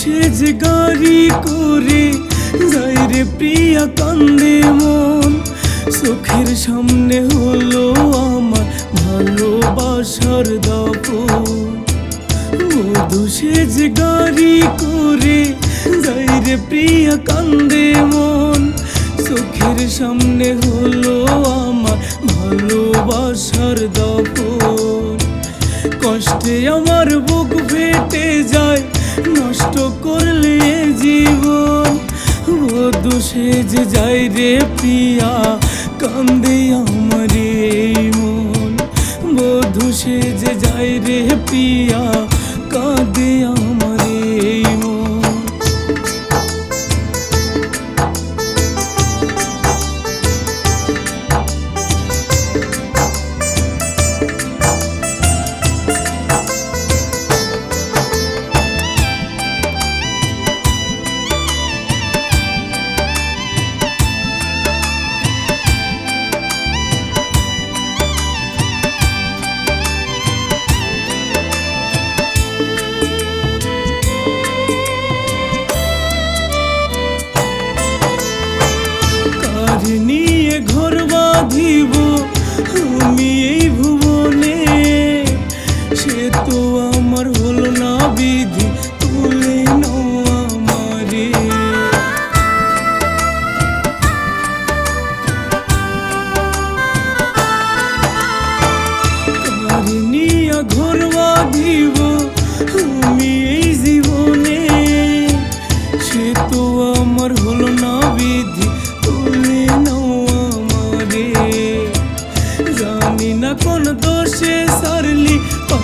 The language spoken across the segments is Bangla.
সেজ গাড়ি করে, যাই রে প্রিয়া কান্দে মন। চোখের সামনে হলো আমার ভালোবাসার দাপন মধু গাড়ি করে, যাই রে প্রিয়া কান্দে মন। চোখের সামনে হলো আমার ভালোবাসার দাপন কষ্টে আমার বুক ফেটে যায় নষ্ট করলে জীবন জীবন বধু যে যাই রে প্রিয়া, কান্দে আমার মন। বধু সেজ যাই রে প্রিয়া বাঁধিব আমি এই ভুবনে সে তো আমার হলো না বিধি।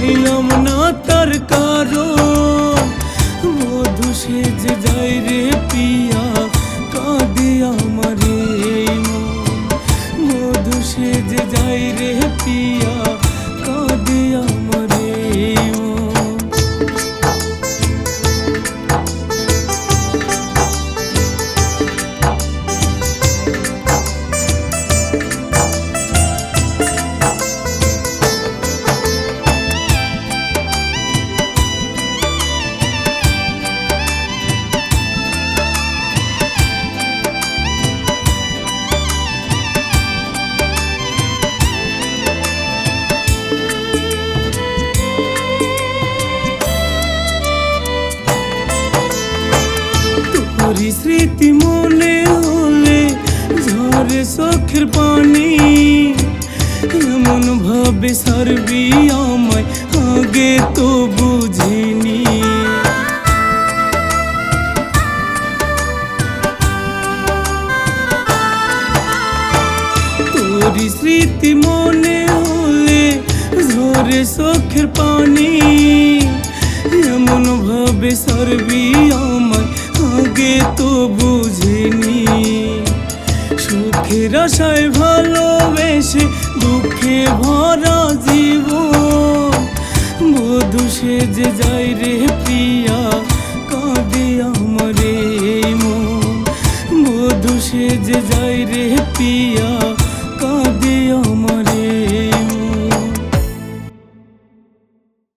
পাইলাম না তার কারণ। মধু সেজ যাই রে পিয়া, কাঁদে আমারে মধু সেজ যাই রে পিয়া, কাঁদে আমারে তোরি স্মৃতি মনে হলে ঝরে চোখের পানি। এমন ভাবে সারবি আমায়, আগে তো বুঝিনি। তোরি স্মৃতি মনে হলে ঝরে চোখের পানি। এমন ভাবে সারবি আমায় আগে তো বুঝিনি। সুখের আশায় ভালোবেসে, দুঃখে ভরা জীবন। মধু সেজে যাই রে প্রিয়া, কাঁদে আমার এই মন। মধু সেজে যাই রে পিয়া কাঁদে আমার